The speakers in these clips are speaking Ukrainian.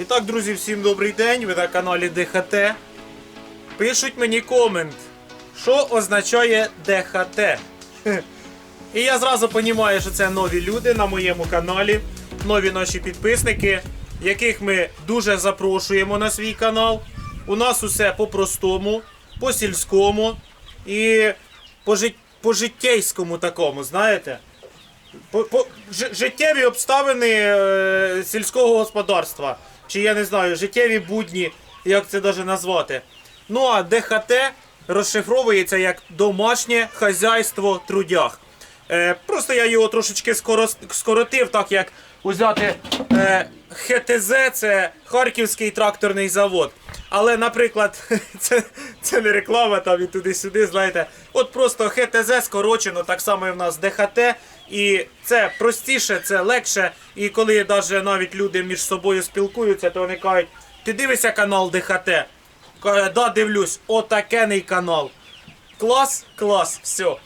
І так, друзі, всім добрий день. Ви на каналі ДХТ. Пишуть мені комент, що означає ДХТ. І я зразу розумію, що це нові люди на моєму каналі, нові наші підписники, яких ми дуже запрошуємо на свій канал. У нас усе по-простому, по-сільському і по життєйському такому, знаєте? По, по, життєві обставини е, сільського господарства. Чи я не знаю, життєві будні, як це даже назвати. Ну а ДХТ розшифровується як домашнє хазяйство трудях. Е, просто я його трошечки скоро, скоротив, так як узяти е, ХТЗ це Харківський тракторний завод. Але, наприклад, це, це не реклама там і туди-сюди, знаєте. От просто ХТЗ скорочено, так само і в нас ДХТ. І це простіше, це легше. І коли даже навіть люди між собою спілкуються, то вони кажуть, ти дивишся канал ДХТ? Да, дивлюсь, отакений канал. Клас, клас, все.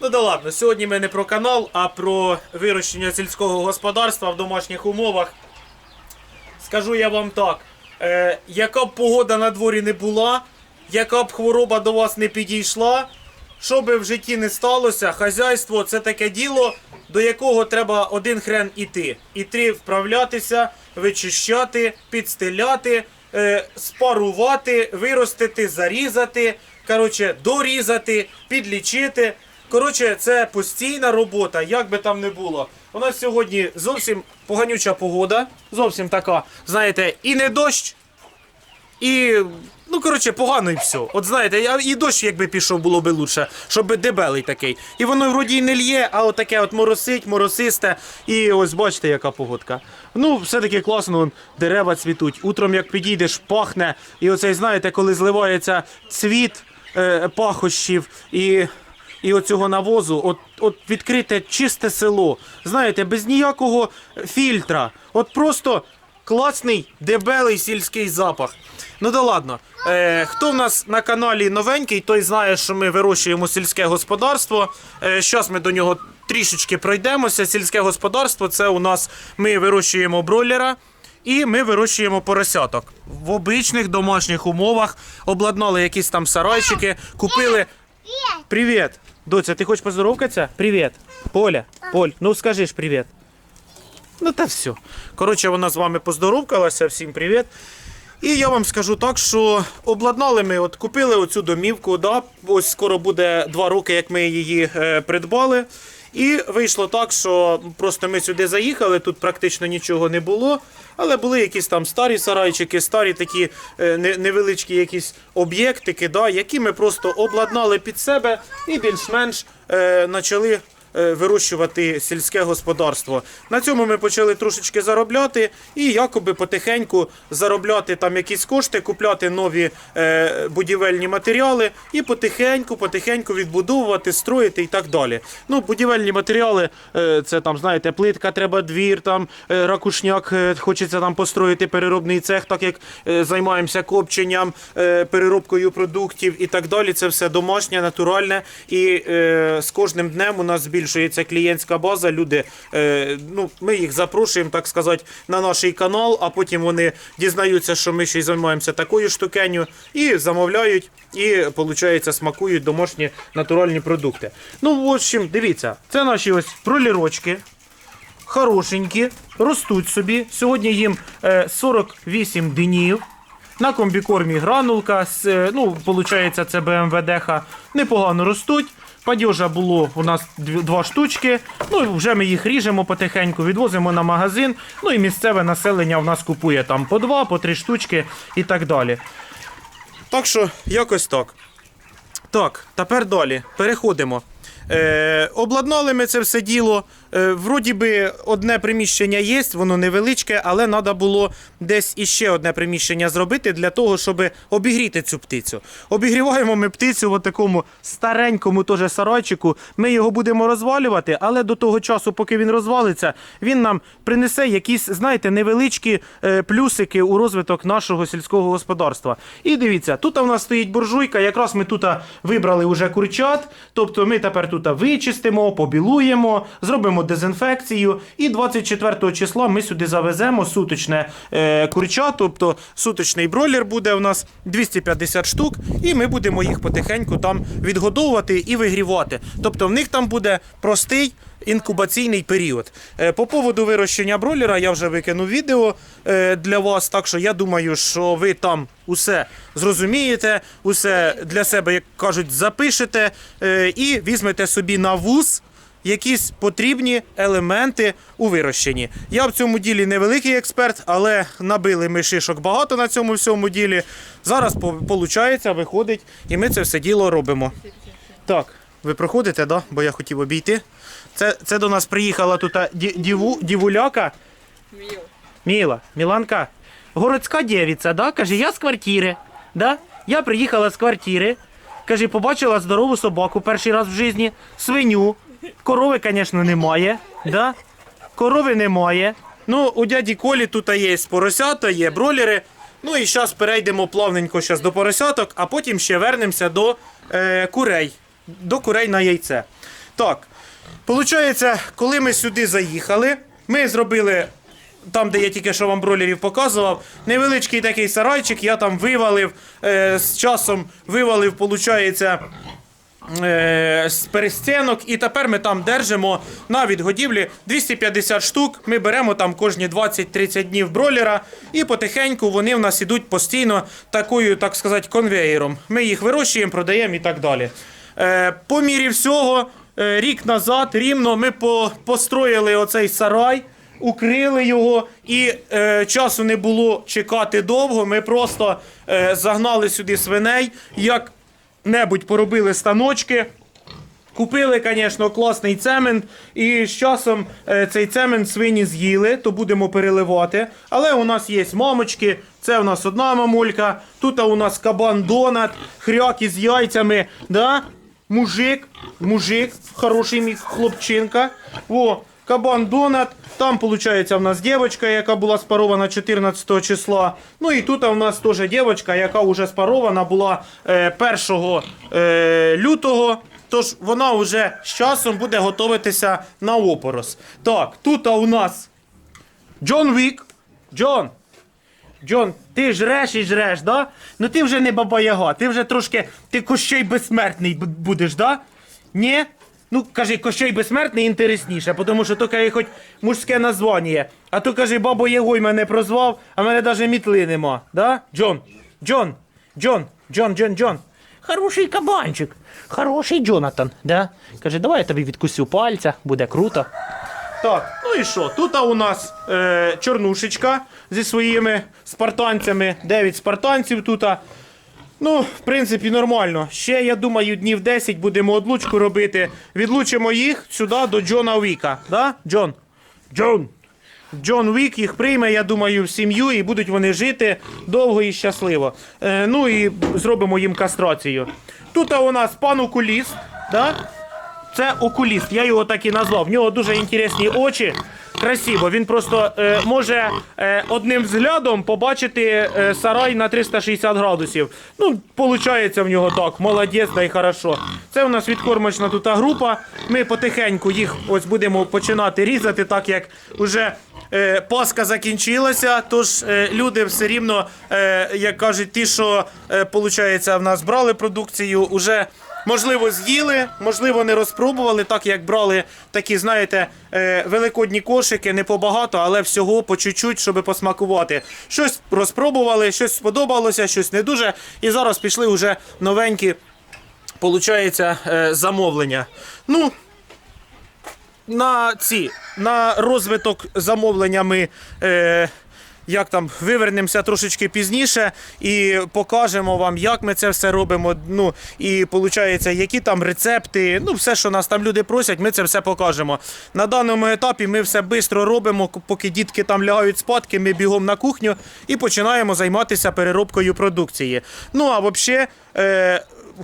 Ну да ладно, сьогодні ми не про канал, а про вирощення сільського господарства в домашніх умовах. Скажу я вам так: е, яка б погода на дворі не була, яка б хвороба до вас не підійшла, що би в житті не сталося, хазяйство це таке діло, до якого треба один хрен іти. Іти вправлятися, вичищати, підстеляти, е, спарувати, виростити, зарізати, коротше, дорізати, підлічити. Коротше, це постійна робота, як би там не було. У нас сьогодні зовсім поганюча погода, зовсім така, знаєте, і не дощ, і. Ну, коротше, погано і все. От знаєте, і дощ, якби пішов, було би лучше, щоб дебелий такий. І воно вроді й не лє, а отаке от моросить, моросисте. І ось бачите, яка погодка. Ну, все-таки класно, вон, дерева цвітуть. Утром, як підійдеш, пахне. І оцей, знаєте, коли зливається цвіт е, пахощів і. І оцього навозу, от, от відкрите чисте село. Знаєте, без ніякого фільтра. От просто класний, дебелий сільський запах. Ну да ладно. Е, хто в нас на каналі новенький, той знає, що ми вирощуємо сільське господарство. Е, Зараз ми до нього трішечки пройдемося. Сільське господарство це у нас ми вирощуємо бройлера. І ми вирощуємо поросяток в обичних домашніх умовах. Обладнали якісь там сарайчики, купили. Привіт. Доця, ти хочеш поздоровкатися? Привіт. Поля, Поль, ну скажи ж привіт. Ну та все. Коротше, вона з вами поздоровкалася, всім привіт. І я вам скажу так, що обладнали ми, от купили оцю домівку, да, ось скоро буде два роки, як ми її е, придбали. І вийшло так, що просто ми сюди заїхали, тут практично нічого не було, але були якісь там старі сарайчики, старі такі е, невеличкі якісь об'єктики, да, які ми просто обладнали під себе і більш-менш е, почали вирощувати сільське господарство. На цьому ми почали трошечки заробляти і якоби потихеньку заробляти там якісь кошти, купляти нові е, будівельні матеріали і потихеньку, потихеньку відбудовувати, строїти і так далі. Ну, будівельні матеріали, е, це там, знаєте, плитка, треба двір, там е, ракушняк, е, хочеться там построїти переробний цех, так як е, займаємося копченням, е, переробкою продуктів і так далі. Це все домашнє, натуральне. І е, з кожним днем у нас збільшується клієнтська база. Люди, е, ну, ми їх запрошуємо, так сказати, на наш канал, а потім вони дізнаються, що ми ще й займаємося такою штукенню, і замовляють, і, виходить, смакують домашні натуральні продукти. Ну, в общем, дивіться, це наші ось пролірочки хорошенькі, ростуть собі. Сьогодні їм е, 48 днів. На комбікормі гранулка, е, ну, виходить, це БМВДХ, непогано ростуть. Падьожа було у нас два штучки. Ну вже ми їх ріжемо потихеньку, відвозимо на магазин. Ну і місцеве населення в нас купує там по два, по три штучки і так далі. Так що, якось так. Так, тепер далі. Переходимо. Е, обладнали ми це все діло. Е, вроді би одне приміщення є, воно невеличке, але треба було десь іще одне приміщення зробити для того, щоб обігріти цю птицю. Обігріваємо ми птицю в такому старенькому теж сарайчику. Ми його будемо розвалювати, але до того часу, поки він розвалиться, він нам принесе якісь, знаєте, невеличкі е, плюсики у розвиток нашого сільського господарства. І дивіться, тут у нас стоїть буржуйка. Якраз ми тут вибрали вже курчат. Тобто ми тепер тут вичистимо, побілуємо, зробимо дезінфекцію. І 24 числа ми сюди завеземо суточне е, курча, тобто суточний бройлер буде у нас 250 штук, і ми будемо їх потихеньку там відгодовувати і вигрівати. Тобто в них там буде простий. Інкубаційний період. Е, По поводу вирощення бройлера я вже викинув відео е, для вас, так що я думаю, що ви там усе зрозумієте, усе для себе, як кажуть, запишете і візьмете собі на вуз якісь потрібні елементи у вирощенні. Я в цьому ділі невеликий експерт, але набили ми шишок багато на цьому всьому ділі. Зараз виходить, виходить, і ми це все діло робимо. Так, ви проходите, да? бо я хотів обійти. Це, це до нас приїхала тут діву, дівуляка. Міла, Міланка, городська дівиця, да? Каже, я з квартири. Да? Я приїхала з квартири. Каже, побачила здорову собаку перший раз в житті, свиню. Корови, звісно, немає. Да? Корови немає. Ну, у дяді Колі тут є поросята, є бролери. Ну і зараз перейдемо плавненько щас до поросяток, а потім ще вернемося до е, курей. До курей на яйце. Так. Получається, коли ми сюди заїхали, ми зробили там, де я тільки що вам бролерів показував, невеличкий такий сарайчик, я там вивалив, е, з часом вивалив, виходить, з перестінок, і тепер ми там держимо на відгодівлі 250 штук. Ми беремо там кожні 20-30 днів бролера, і потихеньку вони в нас ідуть постійно такою, так сказати, конвеєром. Ми їх вирощуємо, продаємо і так далі. Е, по мірі всього, е, рік назад рівно ми построїли оцей сарай. Укрили його, і е, часу не було чекати довго. Ми просто е, загнали сюди свиней, як небудь поробили станочки. Купили, звісно, класний цемент, і з часом е, цей цемент свині з'їли, то будемо переливати. Але у нас є мамочки, це у нас одна мамулька, тут у нас кабан донат, хряк із яйцями. Да? Мужик, мужик, хороший мій хлопчинка. О, кабан донат. Там, виходить, в нас дівчинка, яка була спарована 14 числа. Ну і тут у нас теж дівчинка, яка вже спарована була е, 1 е, лютого. Тож вона вже з часом буде готуватися на опорос. Так, тут у нас Джон Вік. Джон. Джон, ти жреш і жреш, да? Ну ти вже не баба Яга, ти вже трошки. Ти кощей безсмертний будеш, да? Ні? Ну, кажи, кощей безсмертний інтересніше, тому що то каже, хоч мужське названня. А то каже, бабо Ягой мене прозвав, а мене навіть мітли нема. Да? Джон, Джон, Джон, Джон, Джон, Джон. Хороший кабанчик, хороший Джонатан, да? Каже, давай я тобі відкусю пальця, буде круто. Так, ну і що? Тут у нас е, чорнушечка зі своїми спартанцями. 9 спартанців тут. Ну, в принципі, нормально. Ще, я думаю, днів 10 будемо одлучку робити. Відлучимо їх сюди до Джона Віка. Да? Джон? Джон. Джон Вік їх прийме, я думаю, в сім'ю і будуть вони жити довго і щасливо. Е, ну і зробимо їм кастрацію. Тут у нас пан окуліст. Да? Це окуліст, я його так і назвав. В нього дуже інтересні очі. Красиво. Він просто е, може е, одним взглядом побачити е, сарай на 360 градусів. Ну, виходить в нього так. Молодець, да й хорошо. Це у нас відкормочна тут група. Ми потихеньку їх ось будемо починати різати, так як вже е, Пасха закінчилася. Тож е, люди все рівно, е, як кажуть, ті, що е, в нас брали продукцію, уже. Можливо, з'їли, можливо, не розпробували, так як брали такі, знаєте, е, великодні кошики, не побагато, але всього по чуть-чуть, щоб посмакувати. Щось розпробували, щось сподобалося, щось не дуже. І зараз пішли вже новенькі, получається, е, замовлення. Ну, на ці, на розвиток замовлення ми. Е, як там вивернемося трошечки пізніше і покажемо вам, як ми це все робимо. Ну і виходить, які там рецепти, ну все, що нас там люди просять, ми це все покажемо. На даному етапі ми все швидко робимо, поки дітки там лягають спадки, ми бігом на кухню і починаємо займатися переробкою продукції. Ну а взагалі.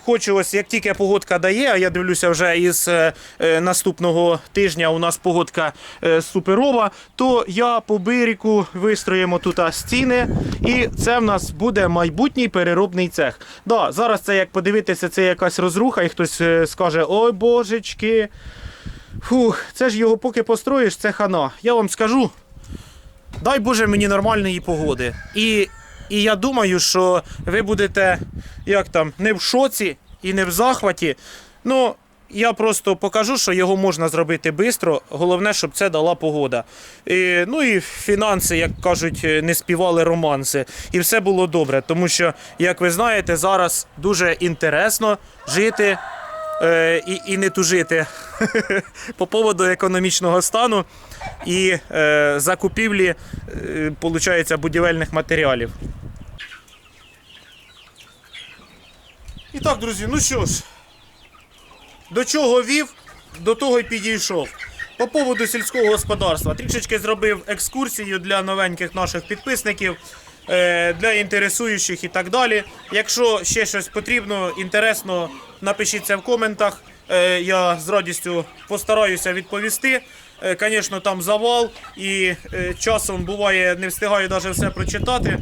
Хочу ось як тільки погодка дає, а я дивлюся вже із е, е, наступного тижня у нас погодка е, суперова, то я по бирику вистроїмо тут стіни, і це в нас буде майбутній переробний цех. Да, зараз це як подивитися, це якась розруха, і хтось скаже: ой божечки. Фух, це ж його поки построїш, це хана. Я вам скажу, дай Боже мені нормальної погоди. І, і я думаю, що ви будете як там, не в шоці і не в захваті. Ну, я просто покажу, що його можна зробити швидко. Головне, щоб це дала погода. І, ну і фінанси, як кажуть, не співали романси. І все було добре. Тому що, як ви знаєте, зараз дуже інтересно жити е, і, і не тужити по поводу економічного стану і е, закупівлі е, будівельних матеріалів. І так, друзі, ну що ж, до чого вів, до того й підійшов. По поводу сільського господарства. Трішечки зробив екскурсію для новеньких наших підписників, е, для інтересуючих і так далі. Якщо ще щось потрібно, інтересно, напишіть це в коментах. Е, Я з радістю постараюся відповісти. Звісно, там завал і е, часом буває не встигаю навіть все прочитати.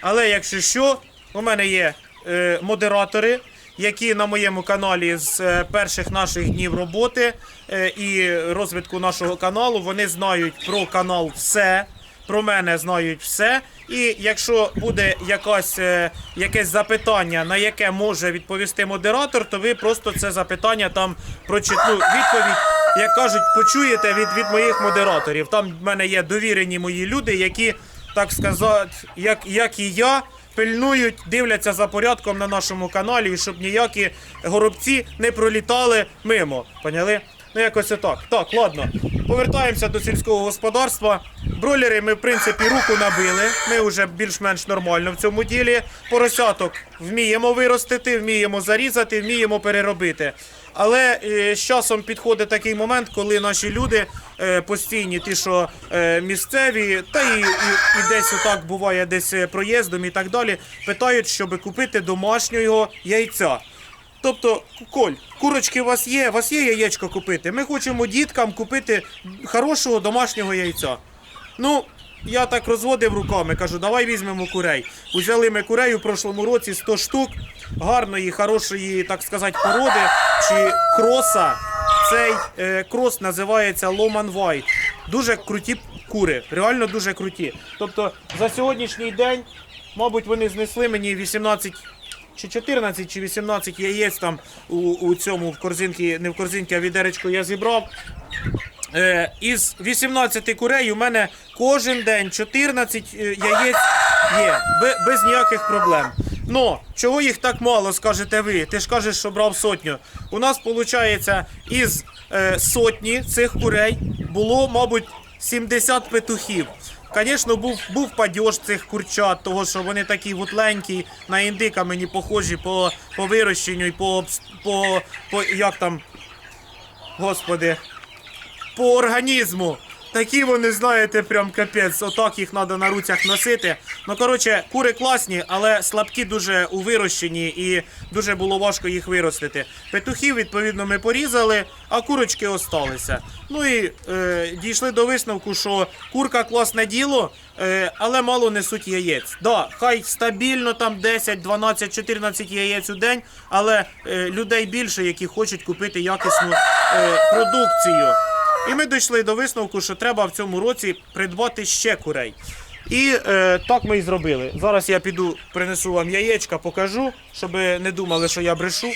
Але якщо що, у мене є е, модератори, які на моєму каналі з е, перших наших днів роботи е, і розвитку нашого каналу, вони знають про канал все. Про мене знають все. І якщо буде якась, е, якесь запитання, на яке може відповісти модератор, то ви просто це запитання там прочитну відповідь, як кажуть, почуєте від, від моїх модераторів. Там в мене є довірені мої люди, які, так сказати, як, як і я, пильнують, дивляться за порядком на нашому каналі, щоб ніякі горобці не пролітали мимо. Поняли? Ну, якось отак. Так, ладно. Повертаємося до сільського господарства. Бройлери ми, в принципі, руку набили. Ми вже більш-менш нормально в цьому ділі. Поросяток вміємо виростити, вміємо зарізати, вміємо переробити. Але е, з часом підходить такий момент, коли наші люди е, постійні, ті, що е, місцеві, та і, і, і десь отак буває, десь е, проїздом і так далі, питають, щоб купити домашнього яйця. Тобто, Коль, курочки у вас є, у вас є яєчко купити. Ми хочемо діткам купити хорошого домашнього яйця. Ну, я так розводив руками, кажу, давай візьмемо курей. Узяли ми курей у прошлому році 100 штук гарної, хорошої, так сказати, породи чи кроса. Цей е, крос називається Ломан White. Дуже круті кури, реально дуже круті. Тобто за сьогоднішній день, мабуть, вони знесли мені 18 чи 14, чи 18 яєць там у, у цьому в корзинці, не в корзинці, а відеречко я зібрав. Е, із 18 курей у мене кожен день 14 е, яєць є, без, ніяких проблем. Но чого їх так мало, скажете ви? Ти ж кажеш, що брав сотню. У нас виходить із е, сотні цих курей було, мабуть, 70 петухів. Звісно, був, був падьож цих курчат, того що вони такі вутленькі, на індика мені похожі по, по вирощенню і по, по, по як там, господи, по організму. Такі вони, знаєте, прям капець. Отак їх треба на руцях носити. Ну, коротше, кури класні, але слабкі дуже у вирощенні і дуже було важко їх виростити. Петухів, відповідно, ми порізали, а курочки осталися. Ну і е, дійшли до висновку, що курка класне діло, е, але мало несуть яєць. Да, хай стабільно там 10, 12, 14 яєць у день, але е, людей більше, які хочуть купити якісну е, продукцію. І ми дійшли до висновку, що треба в цьому році придбати ще курей. І е, так ми і зробили. Зараз я піду, принесу вам яєчка, покажу, щоб не думали, що я брешу.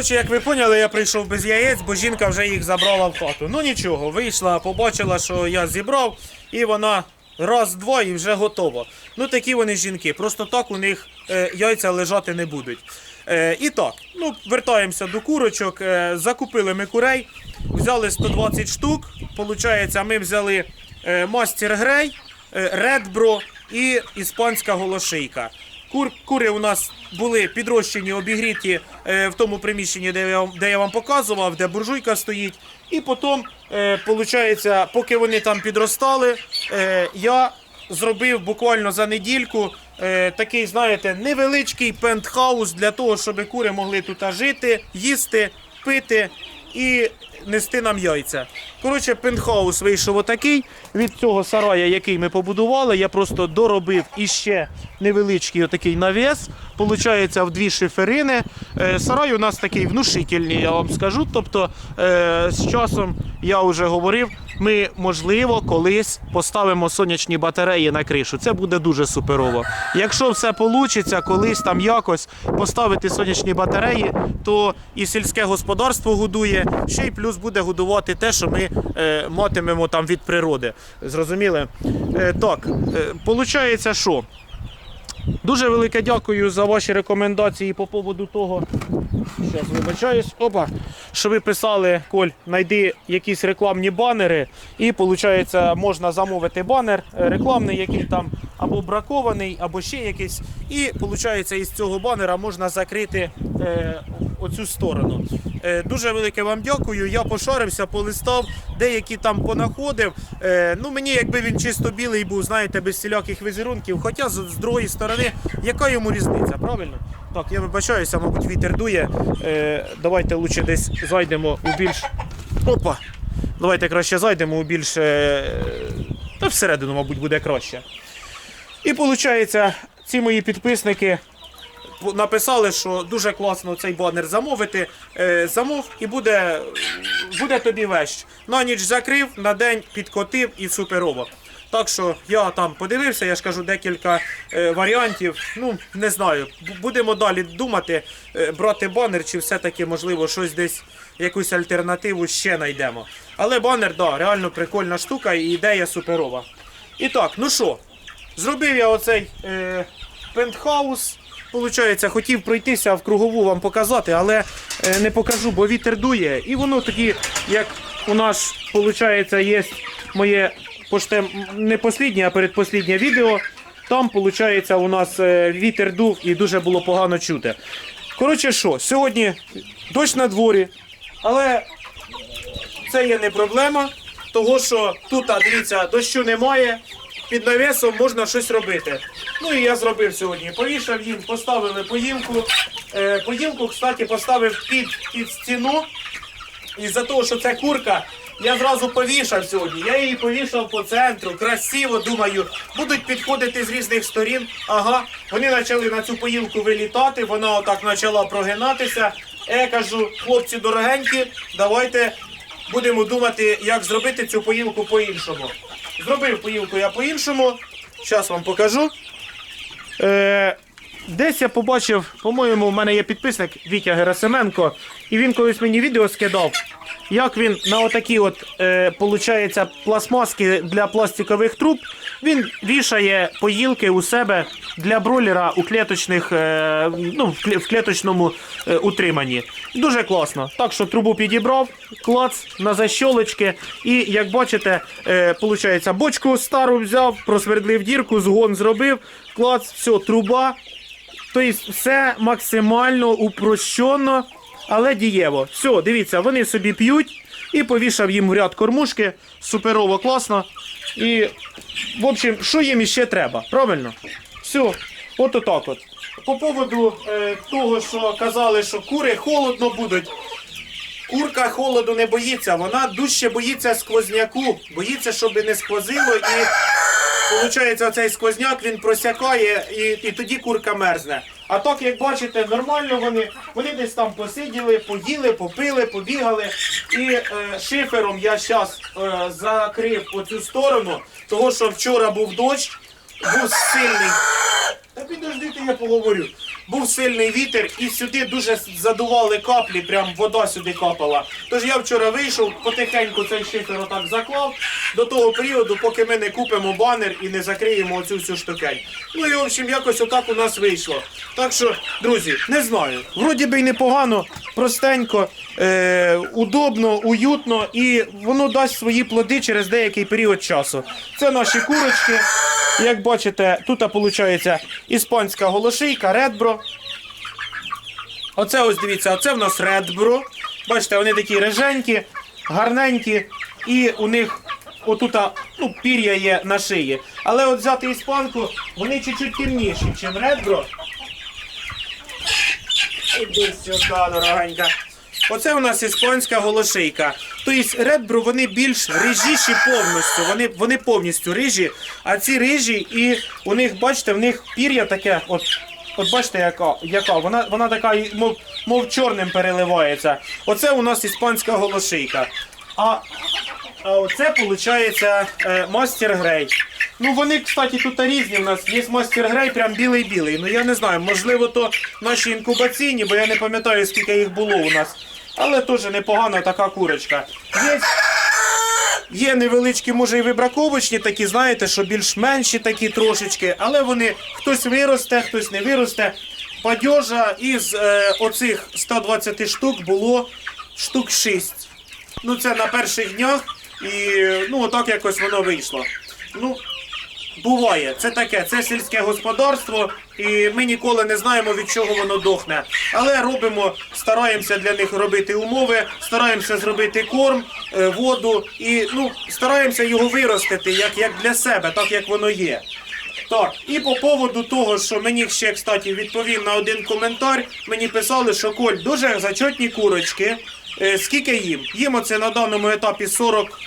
Коротше, як ви поняли, я прийшов без яєць, бо жінка вже їх забрала в хату. Ну нічого, вийшла, побачила, що я зібрав, і вона раз-два і вже готова. Ну такі вони жінки. Просто так у них е, яйця лежати не будуть. Е, і так, ну вертаємося до курочок. Е, закупили ми курей, взяли 120 штук. Получається, ми взяли е, мастер грей, е, редбро і іспанська голошийка. Кур, кури у нас були підрощені, обігріті е, в тому приміщенні, де я, де я вам показував, де буржуйка стоїть. І потім, е, поки вони там підростали, е, я зробив буквально за недільку е, такий, знаєте, невеличкий пентхаус для того, щоб кури могли тут жити, їсти, пити і нести нам яйця. Коротше, пентхаус вийшов отакий. Від цього сарая, який ми побудували, я просто доробив іще невеличкий отакий навіс. Получається в дві шиферини. Е, Сарай у нас такий внушительний, я вам скажу. Тобто е, з часом я вже говорив, ми можливо колись поставимо сонячні батареї на кришу. Це буде дуже суперово. Якщо все вийде, колись там якось поставити сонячні батареї, то і сільське господарство годує, ще й плюс буде годувати те, що ми е, матимемо там від природи. Зрозуміли? Е, так, виходить, получається, що? Дуже велике дякую за ваші рекомендації по поводу того. Зараз вибачаюсь. Опа. Що ви писали, Коль, знайди якісь рекламні банери, і виходить, можна замовити банер е, рекламний, який там або бракований, або ще якийсь. І виходить, із цього банера можна закрити е, оцю сторону. Е, дуже велике вам дякую. Я пошарився, полистав, деякі там понаходив. Е, ну мені якби він чисто білий був, знаєте, без всіляких візерунків. Хоча з, з другої сторони, яка йому різниця, правильно? Так, я вибачаюся, мабуть, вітер дує. Е, давайте лучше десь зайдемо у більш. Опа! Давайте краще зайдемо у більш. Е... Та всередину, мабуть, буде краще. І виходить, ці мої підписники написали, що дуже класно цей банер замовити. Е, замов і буде, буде тобі вещ. На ніч закрив, на день підкотив і суперово. Так що я там подивився, я ж кажу декілька е, варіантів. Ну, не знаю. Будемо далі думати, е, брати банер, чи все-таки, можливо, щось десь, якусь альтернативу ще знайдемо. Але банер, да, реально прикольна штука і ідея суперова. І так, ну що, Зробив я оцей е, пентхаус. Получається, хотів пройтися в кругову вам показати, але е, не покажу, бо вітер дує. І воно тоді, як у нас, виходить, є моє поште, не посліднє, а передпосліднє відео. Там, виходить, у нас е, вітер дув і дуже було погано чути. Коротше, що, сьогодні дощ на дворі, але це є не проблема, того що тут, а, дивіться, дощу немає, під навісом можна щось робити. Ну і я зробив сьогодні. Повішав їм, поставили поїлку. Е, поїлку, кстати, поставив під, під стіну. І за того, що це курка, я зразу повішав сьогодні. Я її повішав по центру, красиво, думаю, будуть підходити з різних сторін. Ага, вони почали на цю поїлку вилітати, вона отак почала прогинатися. Я кажу, хлопці дорогенькі, давайте будемо думати, як зробити цю поїлку по-іншому. Зробив поїлку я по-іншому. Зараз вам покажу. Е, десь я побачив, по-моєму, в мене є підписник Вітя Герасименко, і він колись мені відео скидав, як він на отакі от, е, получається, пластмаски для пластикових труб, він вішає поїлки у себе для бройлера у клеточних, е, ну, в кле- клеточному е, утриманні. Дуже класно. Так що трубу підібрав, клац на защолочки, і як бачите, е, бочку стару взяв, просвердлив дірку, згон зробив, клац, все, труба. Тобто все максимально упрощено, але дієво. Все, дивіться, вони собі п'ють і повішав їм в ряд кормушки. Суперово класно. І, в общем, що їм іще треба, правильно? Все, от отак от. По поводу е, того, що казали, що кури холодно будуть. Курка холоду не боїться, вона дужче боїться сквозняку, боїться, щоб не сквозило, і виходить, оцей сквозняк він просякає, і, і тоді курка мерзне. А так, як бачите, нормально вони, вони десь там посиділи, поїли, попили, побігали. І е, шифером я зараз е, закрив оцю сторону, того що вчора був дощ, був сильний. Та підождите, я поговорю. Був сильний вітер і сюди дуже задували каплі, прям вода сюди капала. Тож я вчора вийшов, потихеньку цей шифер отак заклав до того періоду, поки ми не купимо банер і не закриємо оцю всю штукень. Ну і в общем, якось отак у нас вийшло. Так що, друзі, не знаю. Вроді би й непогано, простенько, е- удобно, уютно і воно дасть свої плоди через деякий період часу. Це наші курочки. Як бачите, тут виходить іспанська голошийка, редбро. Оце ось дивіться, оце в нас редбро. Бачите, вони такі реженькі, гарненькі, і у них отут ну, пір'я є на шиї. Але от взяти іспанку, вони чуть-чуть темніші, ніж редбро. Іди сюди, дорогенька. Оце у нас іспанська голошийка. Тобто редбру вони більш рижіші повністю. Вони, вони повністю рижі, а ці рижі, і у них, бачите, в них пір'я таке, от, от бачите, яка, яка вона, вона така, мов, мов чорним переливається. Оце у нас іспанська голошийка. А, а оце, виходить, е, мастер грей. Ну вони, кстати, тут різні в нас. Є мастер грей, прям білий-білий. Ну я не знаю, можливо, то наші інкубаційні, бо я не пам'ятаю, скільки їх було у нас. Але теж непогана така курочка. Є, є невеличкі, може, і вибраковочні такі, знаєте, що більш менші такі трошечки, але вони хтось виросте, хтось не виросте. Падьожа із е, оцих 120 штук було штук 6. Ну, це на перших днях, і ну, отак якось воно вийшло. Ну, Буває, це таке, це сільське господарство, і ми ніколи не знаємо, від чого воно дохне. Але робимо, стараємося для них робити умови, стараємося зробити корм, е, воду і ну, стараємося його виростити як, як для себе, так як воно є. Так, і по поводу того, що мені ще, кстати, відповів на один коментар, мені писали, що Коль, дуже зачетні курочки. Е, скільки їм? Їм оце на даному етапі 40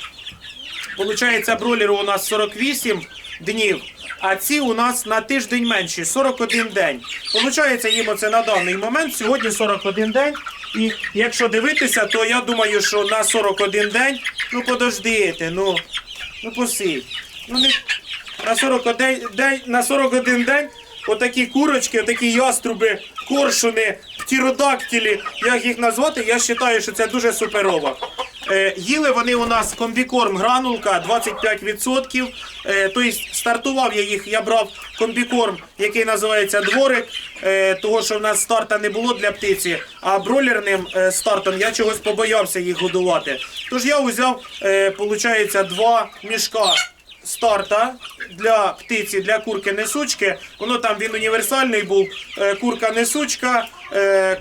Получається, бролеру у нас 48 днів, а ці у нас на тиждень менші 41 день. Получається, їм оце на даний момент сьогодні 41 день. І якщо дивитися, то я думаю, що на 41 день, ну подождите, ну, ну посидь. Ну не на 41 день, на 41 день отакі курочки, отакі яструби, коршуни, птеродактилі, як їх назвати, я вважаю, що це дуже суперово. Е, їли вони у нас комбікорм гранулка 25%. Е, тобто стартував я їх, я брав комбікорм, який називається дворик, е, того що в нас старта не було для птиці, а бройлерним стартом я чогось побоявся їх годувати. Тож я взяв, получається, два мішка старта для птиці, для курки несучки. Воно там він універсальний був. Курка несучка,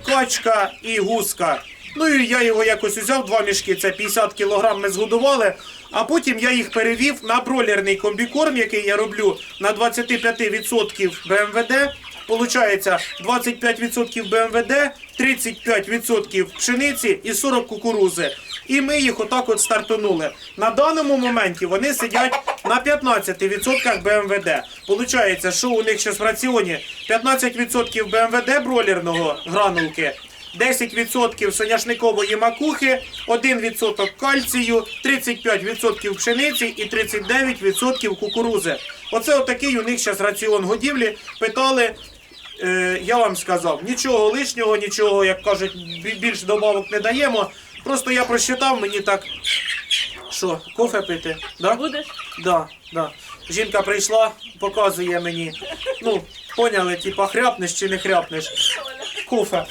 качка і гуска. Ну і я його якось взяв, два мішки, це 50 кг ми згодували. А потім я їх перевів на бройлерний комбікорм, який я роблю на 25% БМВД. Получається 25% БМВД, 35% пшениці і 40 кукурузи. І ми їх отак от стартанули. На даному моменті вони сидять на 15% БМВД. Получається, що у них зараз в раціоні 15% БМВД бройлерного гранулки. 10% соняшникової макухи, 1% кальцію, 35% пшениці і 39% кукурузи. Оце отакий у них зараз раціон годівлі. Питали, е, я вам сказав, нічого лишнього, нічого, як кажуть, бі- більш добавок не даємо. Просто я просчитав, мені так. Що, кофе пити? Да? Будеш? Да, да. Жінка прийшла, показує мені. Ну, поняли, типа хряпнеш чи не хряпнеш. Кофе.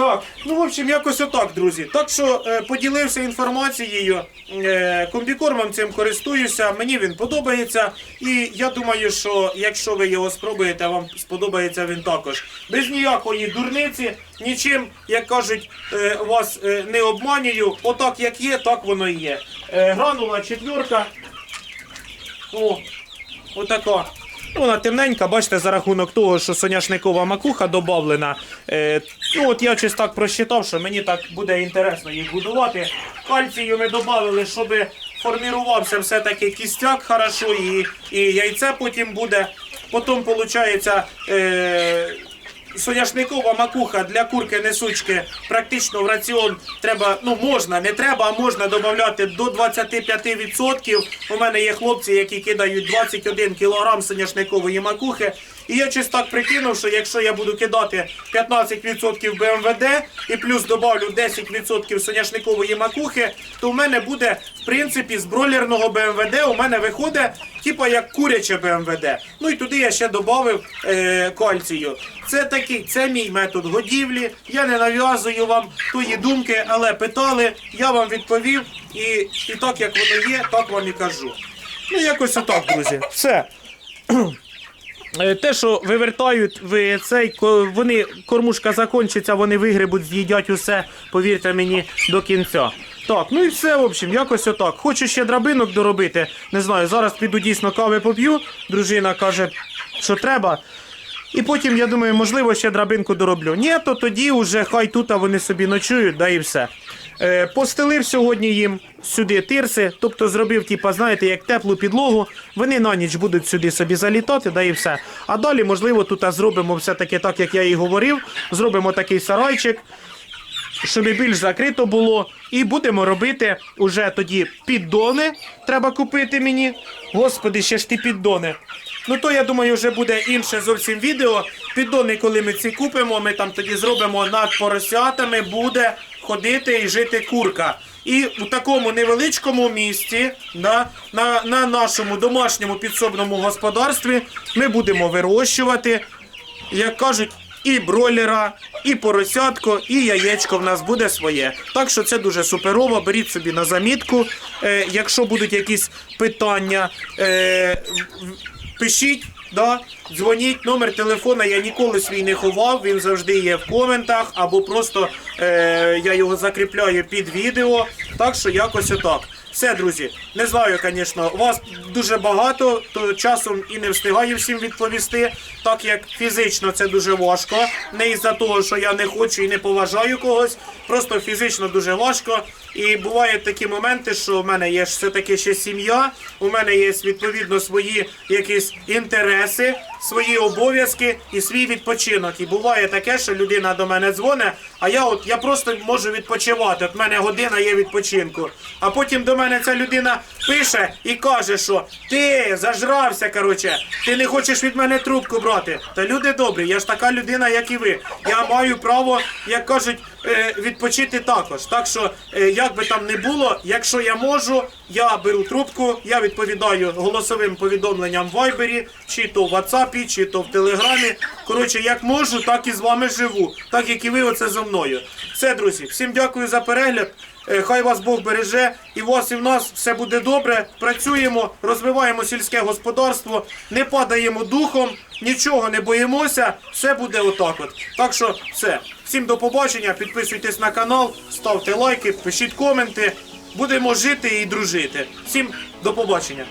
Так, ну в общем, якось отак, друзі. Так що е, поділився інформацією, е, комбікормом цим користуюся, мені він подобається. І я думаю, що якщо ви його спробуєте, вам сподобається він також. Без ніякої дурниці, нічим, як кажуть, е, вас е, не обманюю. Отак як є, так воно і є. Е, гранула четвірка. О, отака. Вона темненька, бачите, за рахунок того, що соняшникова макуха додавлена. Е, ну, от я щось так просчитав, що мені так буде інтересно їх будувати. Кальцію ми додали, щоб формірувався все-таки кістяк хорошо і, і яйце потім буде. Потім, виходить, е, соняшникова макуха для курки несучки практично в раціон треба, ну можна, не треба, а можна додати до 25%. У мене є хлопці, які кидають 21 кг соняшникової макухи. І я щось так прикинув, що якщо я буду кидати 15% БМВД і плюс добавлю 10% соняшникової макухи, то в мене буде, в принципі, з бройлерного БМВД у мене виходить, типа як куряче БМВД. Ну і туди я ще додав е, кальцію. Це такий, це мій метод годівлі. Я не нав'язую вам тої думки, але питали, я вам відповів, і, і так як воно є, так вам і кажу. Ну, якось отак, друзі. Все. Е, Те, що вивертають в цей, вони кормушка закінчиться, вони вигребуть, з'їдять усе, повірте мені, до кінця. Так, ну і все, в общем, якось отак. Хочу ще драбинок доробити. Не знаю, зараз піду дійсно кави поп'ю. Дружина каже, що треба. І потім, я думаю, можливо, ще драбинку дороблю. Ні, то тоді вже хай тут вони собі ночують, да і все. Е, постелив сьогодні їм сюди тирси, тобто зробив, типа, знаєте, як теплу підлогу. Вони на ніч будуть сюди собі залітати, да і все. А далі, можливо, тут зробимо все-таки так, як я і говорив. Зробимо такий сарайчик, щоб більш закрито було. І будемо робити уже тоді піддони. Треба купити мені. Господи, ще ж ті піддони. Ну то я думаю, вже буде інше зовсім відео. Піддони, коли ми ці купимо, ми там тоді зробимо над поросятами, буде ходити і жити курка. І у такому невеличкому місці, да, на, на нашому домашньому підсобному господарстві, ми будемо вирощувати як кажуть, і бройлера, і поросятко, і яєчко в нас буде своє. Так що це дуже суперово. Беріть собі на замітку. Е, якщо будуть якісь питання, е, в- пишіть. Да, дзвоніть, номер телефона я ніколи свій не ховав, він завжди є в коментах, або просто е, я його закріпляю під відео. Так що якось отак. Все, друзі, не знаю, звісно, вас дуже багато, то часом і не встигаю всім відповісти, так як фізично це дуже важко. Не із-за того, що я не хочу і не поважаю когось, просто фізично дуже важко. І бувають такі моменти, що в мене є все-таки ще сім'я, у мене є відповідно свої якісь інтереси, свої обов'язки і свій відпочинок. І буває таке, що людина до мене дзвонить, а я от я просто можу відпочивати. От в мене година є відпочинку. А потім до мене ця людина пише і каже, що ти зажрався, короче, ти не хочеш від мене трубку брати. Та люди добрі, я ж така людина, як і ви. Я маю право, як кажуть, відпочити також. Так що, е, як би там не було, якщо я можу, я беру трубку, я відповідаю голосовим повідомленням в Вайбері, чи то в WhatsApp, чи то в Телеграмі. Коротше, як можу, так і з вами живу, так як і ви оце зо мною. Все, друзі, всім дякую за перегляд. Е, Хай вас Бог береже, і вас і в нас все буде добре. Працюємо, розвиваємо сільське господарство, не падаємо духом, нічого не боїмося. Все буде отак. От. Так що все. Всім до побачення. Підписуйтесь на канал, ставте лайки, пишіть коменти. Будемо жити і дружити. Всім до побачення.